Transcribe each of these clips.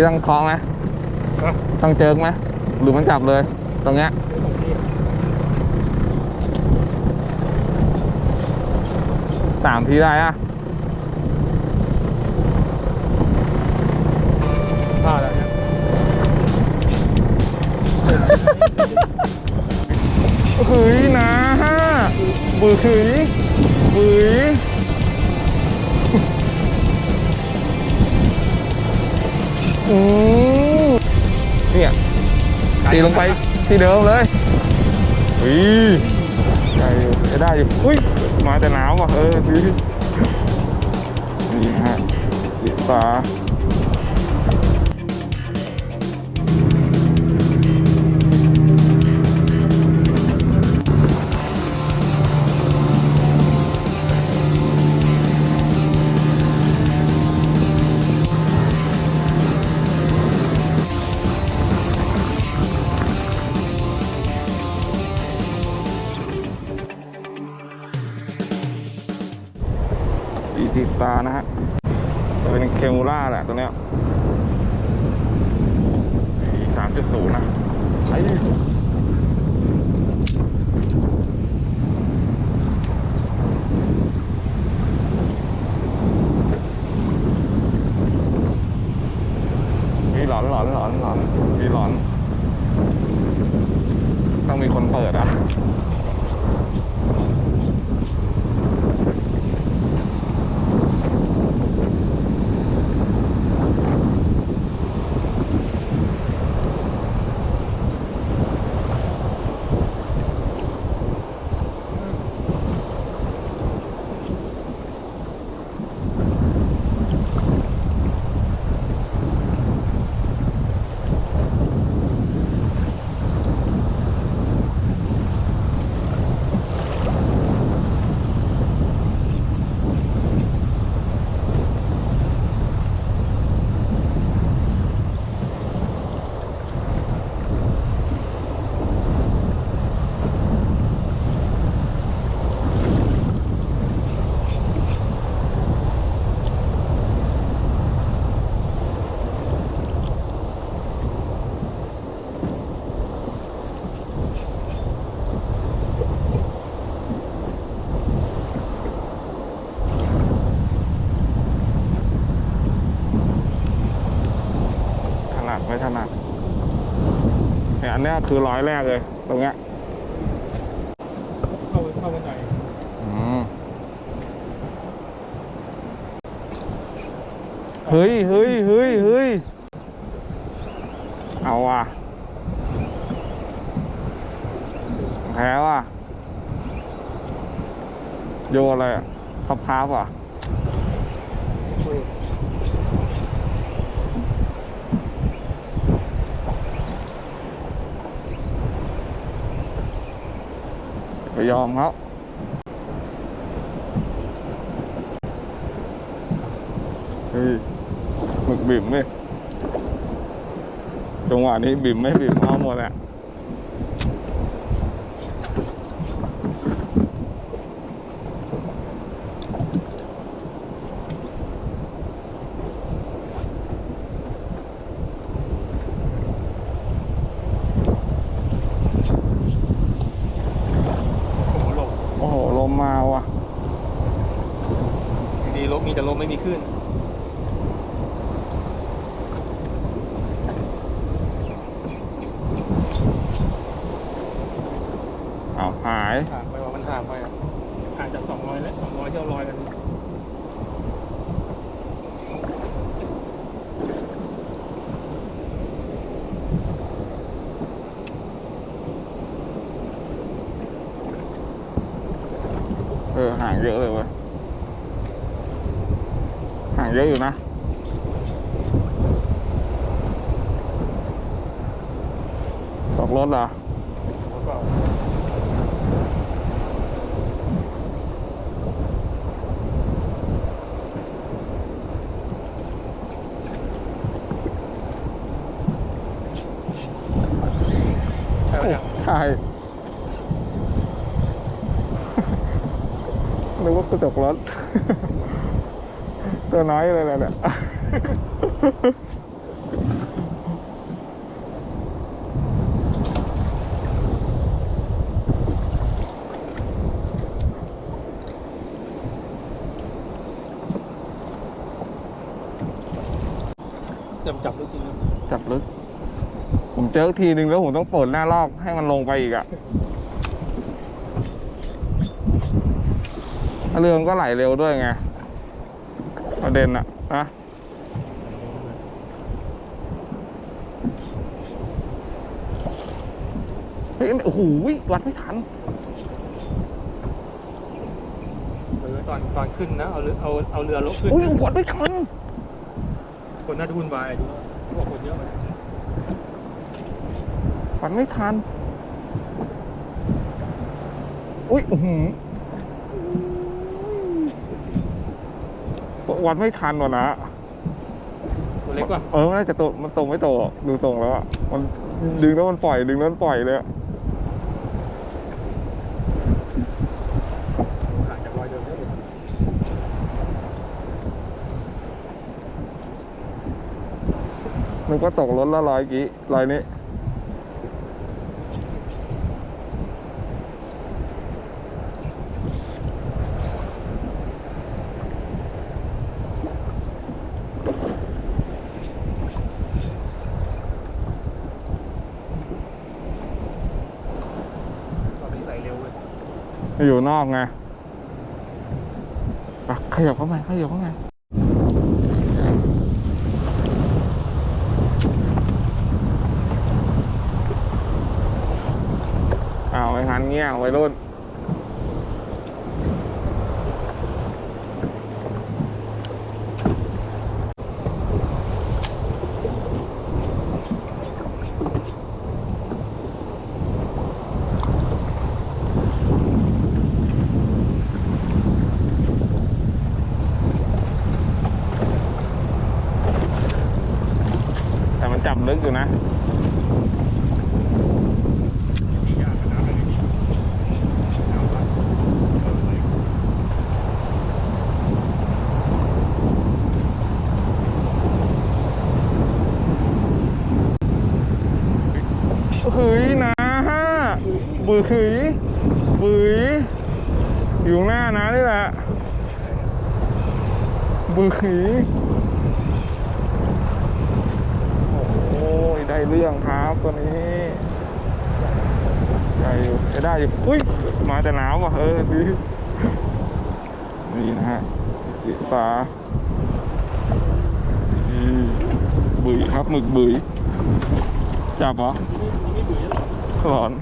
นี่ต้องคล้องไหมฮะต้องเจิกไหมหรือมันจับเลย ตรงเนี้ยสามทีได้อะพลาดแล้วเนี่ยเฮ้ยนะบือหืยบือ อืมเนี่ยตีลงไปที่เดิมเลยอุ้ยได้อยู่ได้อยู่อุ้ยมาแต่หนาวว่ะเออดีนี่ฮะสีฟ้า g Star นะฮะจะเป็นเคมูล่าแหละตัวเนี้ยสามจุดศูนย์นะไอ้มีหลอนหลอนหลอนหลอนมีหลอน ต้องมีคนเปิดอะ ถนัดไม่ถนัดเนี่ยอันเนี้ยคือร้อยแรกเลย ตรงเนี้ยเข้าเข้าบันไดอืมเฮ้ยเฮ้ยเฮ้ยเฮ้ยเอาว่ะแพ้ว่ะโยนอะไรอะพับพาบว่ะ อุ้ยไปยอมเขาเฮ้ยหมึกบิ่มเลยจังหวะนี้บิ่มไม่บิ่มเอาหมดแหละโอ้โอ้โหลงโห ลมมาว่ะ ดีลบมีแต่ลมไม่มีขึ้น เอาหาย ห่างไปว่ามันห่างไปอะห่างจากสองร้อยแล้วสองร้อยที่เราลอยกัน เออห่างเยอะ นึกว่ากระจกรถ ตัวน้อยเลยแหละเนี่ยจับจับลึกจริงนะจับลึก ผมเจอทีนึงแล้วผมต้องเปิดหน้าลอกให้มันลงไปอีกอะ เรือมันก็ไหลเร็วด้วยไงประเด็นอะนะเฮ้ยโอ้โหวัดไม่ทันเออตอนตอนขึ้นนะ เอาเรือเอาเอาเรือลบขึ้น อุ้ยวัดไม่ทันคนน่าจะวุ่นวายดูพวกคนเยอะไหมวัดไม่ทันอุ้ยอื้อหือ วัดไม่ทันวะนะตัวเล็กกว่าเออมันน่าจะโตมันตรงไม่โตหรอกดูตรงแล้วอะมันดึงแล้วมันปล่อยดึงแล้วมันปล่อยเลยอะห่างจากรอยเดิมได้เลยนึกว่าตกรถละร้อยกี้ร้อยนี้ ตอนนี้ไหลเร็วเลย อยู่นอกไงขยับเข้ามาขยับเข้ามาอ้าวไอ้หันเงี้ยไปรุ่น แต่มันจับลึกอยู่นะ ที่ยากกับน้ำอะไรนี่น้ำวัดเออไหล เฮ้ยนะ บือหืยบืยอยู่ข้างหน้านะนี่แหละบือหืยโอ้ยได้เรื่องครับตัวนี้ได้อยู่ได้อยู่อุ้ยมาแต่หนาวว่ะเออดีนี่นะฮะสีฟ้าบุยครับหมึกบุ๋ยจับเหรอหลอน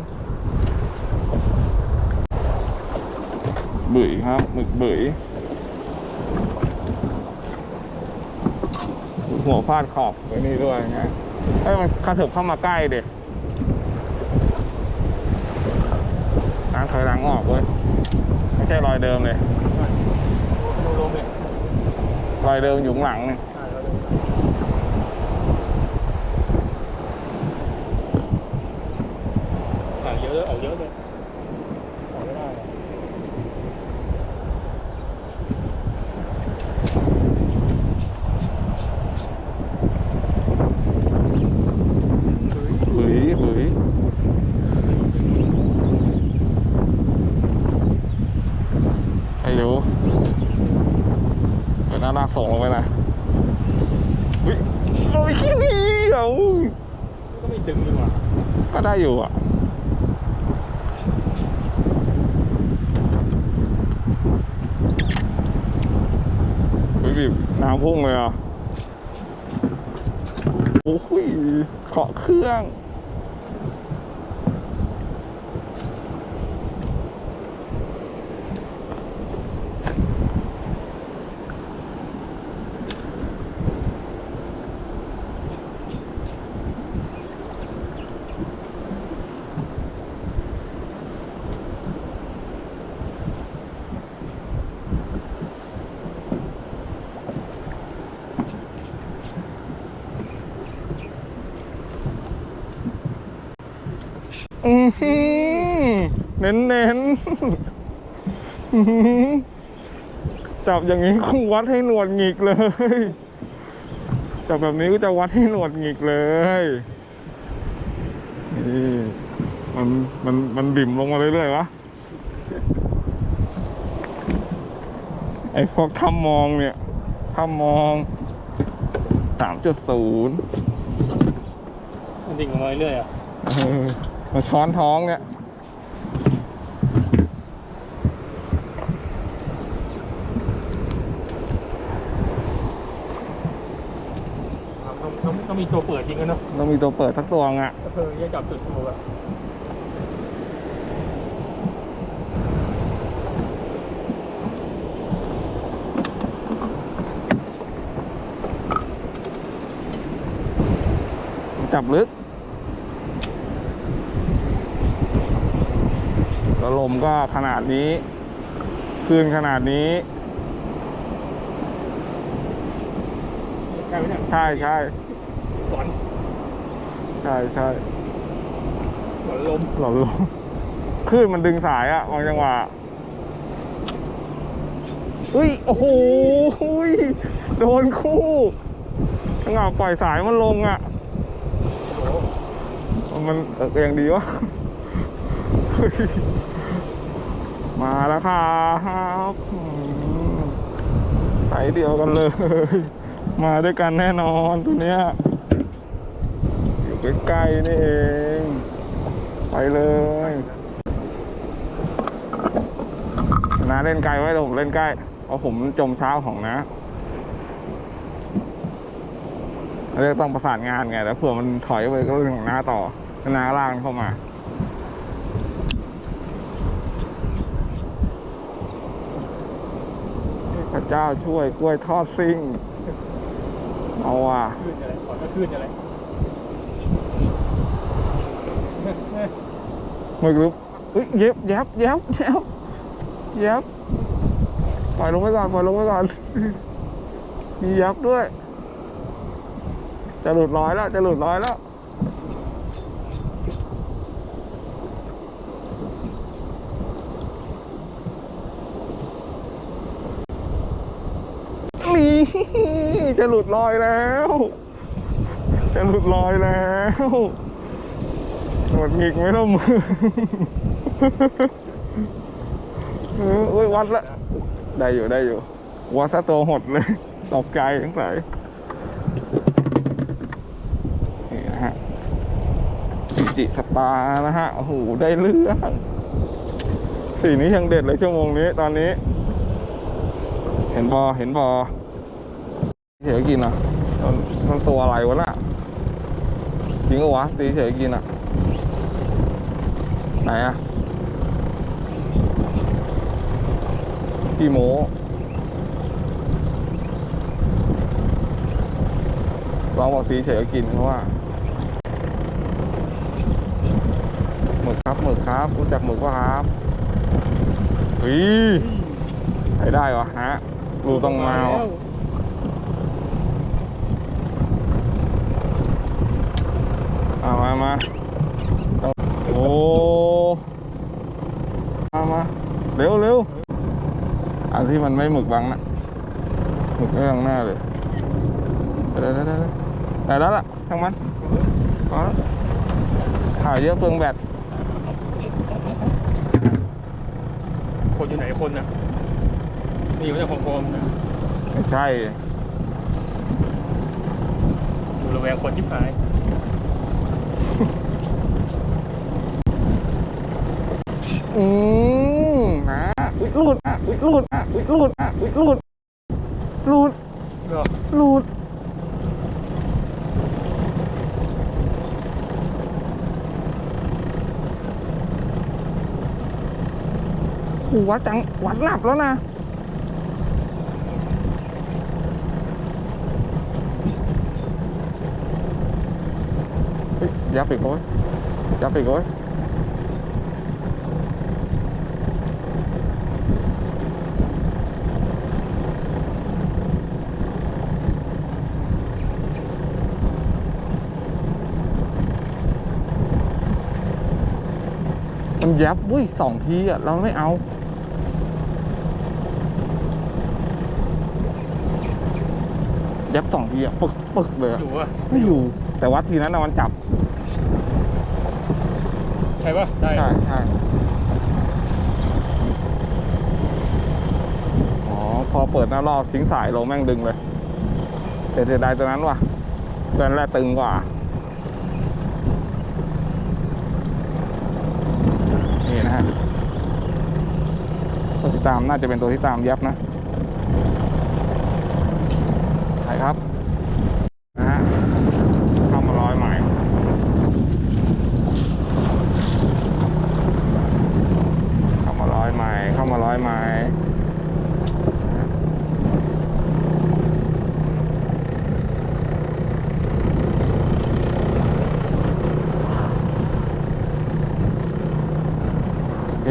บุ๋ยครับหมึกบุ๋ยหัวฟาดขอบไว้นี่ด้วยนะเอ้ยมันกระเถิบเข้ามาใกล้เด็ล้างถอยหลังออกเว้ยไม่ใช่รอยเดิมเลยดูลมเลยรอยเดิมอยู่ข้างหลังเนี่ยใช่เราเดินห่างเยอะเลยออกเยอะเลยออกไม่ได้อะ บุ๋ยบุ๋ยไอ้รู้เปิดหน้าลาก ส่งลงไปนะอุ้ยโอ้ยเอาก็ไม่ตึงดีกว่า ก็ได้อยู่อะเฮ้ยดิน้ำพุ่งเลยอะโอ้ยเคาะเครื่อง อือหือเน้นเน้นๆอื้อหือ จับอย่างนี้คงวัดให้หนวดหงิกเลย จับแบบนี้ก็จะวัดให้หนวดหงิกเลย นี่มันมันมันบิ่มลงมาเรื่อยๆวะ ไอ้พวกถ้ำมองเนี่ยถ้ำมองสามจุดศูนย์มันดิ่งออกมาเรื่อยๆอะเออมาช้อนท้องเนี่ย ต้องต้องต้อง มีตัวเปิดจริงกันเนาะต้องมีตัวเปิดสักตัวงอะก็คือจะจับจุดโชว์อะจับลึกแล้วลมก็ขนาดนี้คลื่นขนาดนี้ใกล้ไหมเนี่ยใช่ใช่สอนใช่ใช่สอนลมหลอลมคลื่นมันดึงสายอะบางจังหวะอุ้ย โอ้โหยโดนคู่จังหวะปล่อยสายมันลงอะโอ้โหมันเออยังดีวะเฮ้ยมาแล้วครับอืมสายเดียวกันเลย มาด้วยกันแน่นอนตัวเนี้ยอยู่ ใกล้ๆนี่เอง ไปเลยนาเล่นไกลไว้เดี๋ยวผมเล่นใกล้เพราะผมจมเช้าของนะเรียกต้องประสานงานไงแล้วเผื่อมันถอยไปก็เรื่องของน้าต่อหน้าล่างเข้ามาพระเจ้าช่วยกล้วยทอดซิ่ง เอาว่ะคลื่นอะไรขอนก็คลื่นอะไร มึกหรือเอ้ยเย็บเย็บเย็บเย็บเย็บปล่อยลงไปก่อนปล่อยลงไปก่อนมีเย็บด้วย จะหลุดร้อยแล้ว จะหลุดร้อยแล้ว นี่ จะหลุดลอยแล้ว จะหลุดลอยแล้วหมดหงิกไม่ต้องมือเออเอ้ยวัดละ ได้อยู่ได้อยู่วัดซะตัวหดเลย ตกใจทั้งสายนี่นะฮะจิจิสปานะฮะ โอ้โห ได้เรื่องสีนี้ยังเด็ดเลยชั่วโมงนี้ตอนนี้ เห็นบอเห็นบอเฉยกินอะมันตัวอะไรวะน่ะ จริงเหรอวะตีเฉยกินอะ ไหนอะพี่โมลองบอกตีเฉยกินเพราะว่าหมึกครับหมึกครับรู้จักหมึกป่ะครับเฮ้ยใช้ได้วะฮะรูต้องมาวะ เอา มามาต้องโอ้มามาเร็วเร็วอันที่มันไม่หมึกบังนะหมึกไม่บังหน้าเลยได้ได้ได้ได้ได้แล้วล่ะช่างมันพอแล้วถ่ายเยอะเปลืองแบตคนอยู่ไหนคนน่ะนี่มันจะโคมๆนะไม่ใช่อยู่ระแวงคนที่หาย อืมนะอุ๊ยหลุดอะอุ๊ยหลุดอะอุ๊ยหลุดอะอุ๊ยหลุดหลุดหลุดหัวจังหวัดหลับแล้วนะเฮ้ยยับอีกโอ้ยยับอีกโอ้ย มันยับเว้ยสองทีอะเราไม่เอา ยับสองทีอะปึกปึกเลยอะอยู่อะไม่อยู่ แต่ว่าทีนั้นน่ะมันจับ ใช่ปะได้ใช่ใช่อ๋อ พอเปิดหน้ารอบทิ้งสายลงแม่งดึงเลยแต่เสียดายตัวนั้นว่ะตัวนั้นแหละตึงกว่าากตัวที่ตามน่าจะเป็นตัวที่ตามยับนะ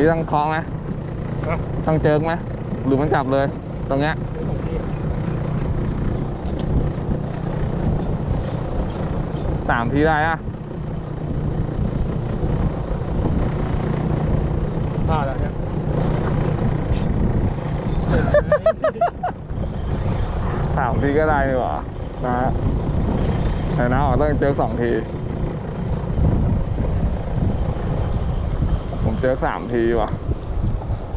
นี่ต้องคล้องไหมฮะต้องเจิกไหมหรือมันจับเลย ตรงเนี้ยสามทีได้อะพลาดแล้วเนี่ยสามทีก็ได้นี่หว่านะฮะแต่นะออกต้องเจิกสองที ผม เจิกสามทีว่ะ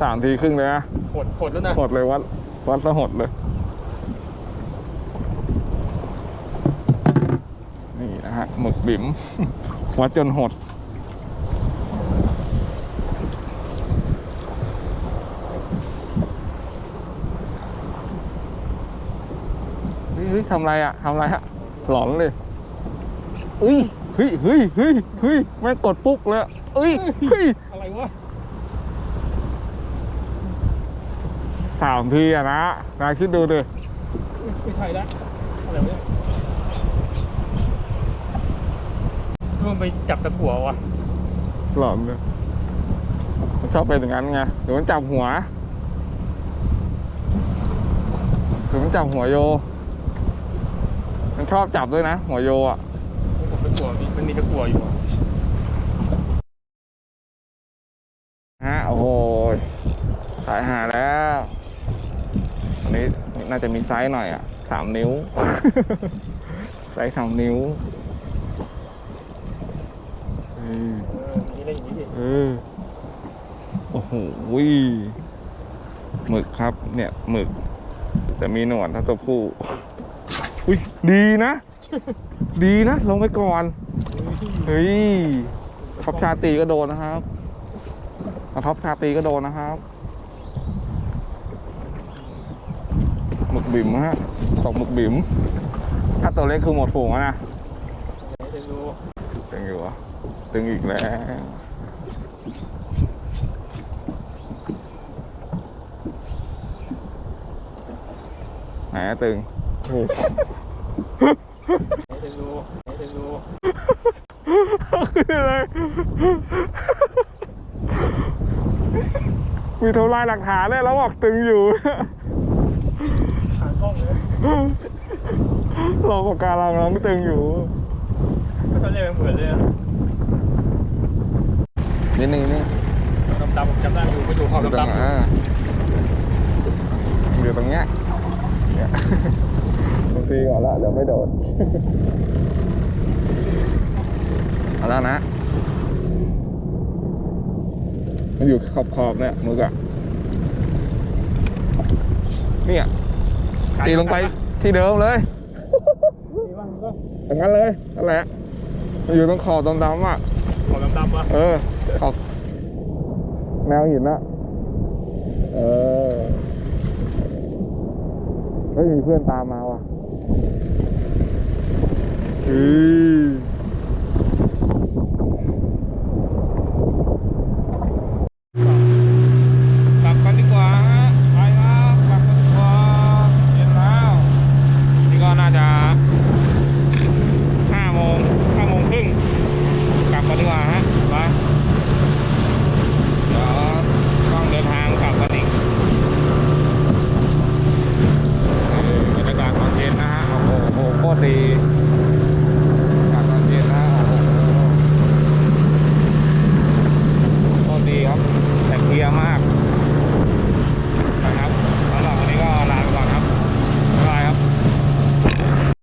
สามทีครึ่งเลยนะหดหดแล้วนะหดเลยวัดวัดสะหดเลย นี่นะฮะหมึกบิ๋มวัดจนหดเฮ้ยเฮ้ยทำไรอะทำไรอะหลอนเลยเอ้ย เฮ้ยเฮ้ยเฮ้ยเฮ้ยแม่งกดปุ๊บเลยอะเอ้ยเฮ้ยอะไรวะสามทีอะนะนายคิดดูดิไม่ใช่แล้วอะไรวะเนี่ยมันไปจับตะกั่ววะหลอนเลยมันชอบเป็นอย่างนั้นไงหรือมันจับหัวหรือมันจับหัวโย มันชอบจับด้วยนะ หัวโยอะผมตะ กั่วมีมันมีตะกั่วอยู่อะฮะโอ้โหสายหาแล้วอันนี้น่าจะมีไซส์หน่อยอะสามนิ้ว ไซส์สามนิ้วเออเออมีได้อย่างนี้ดิเออโอ้โหหมึกครับ เนี่ยหมึก แต่มีหนวดถ้าตัวผู้อุ้ยดีนะ ดีนะ ลงไปก่อน เฮ้ยท็อปชาตีก็โดนนะครับท็อปชาตีก็โดนนะครับหมึกบิ๋มฮะตกหมึกบิ๋มถ้าตัวเล็กคือหมดฝูงแล้วนะเดี๋ยวดูตึงอยู่เหรอะตึงอีกแล้วไหนอะตึง เดี๋ยวดูเดี๋ยวดูขึ้นเลยมีทำลายหลักฐานเลยแล้วบอกตึงอยู่หากล้องเลยเราปากการังเราไม่ตึงอยู่ก็ตอนแรกมันเหมือนเลยอะนิดนึงนี่ดำๆผมจำได้อยู่ไปดูความอยู่ตรงดำอ่าอยู่ตรงเนี้ยเนี่ยลง ซีก่อนละเดี๋ยวไม่โดดเอาแล้วนะ มันอยู่ขอบขอบๆเนี่ยมึกอะเนี่ยๆตีลงไปที่เดิมเลยตีบ้างก็อย่างนั้นเลยนั่นแหละมันอยู่ตรงขอบดำๆอะขอบดำๆวะเออขอบแนวหินอะเออเฮ้ยมีเพื่อนตามมาว่ะ อือ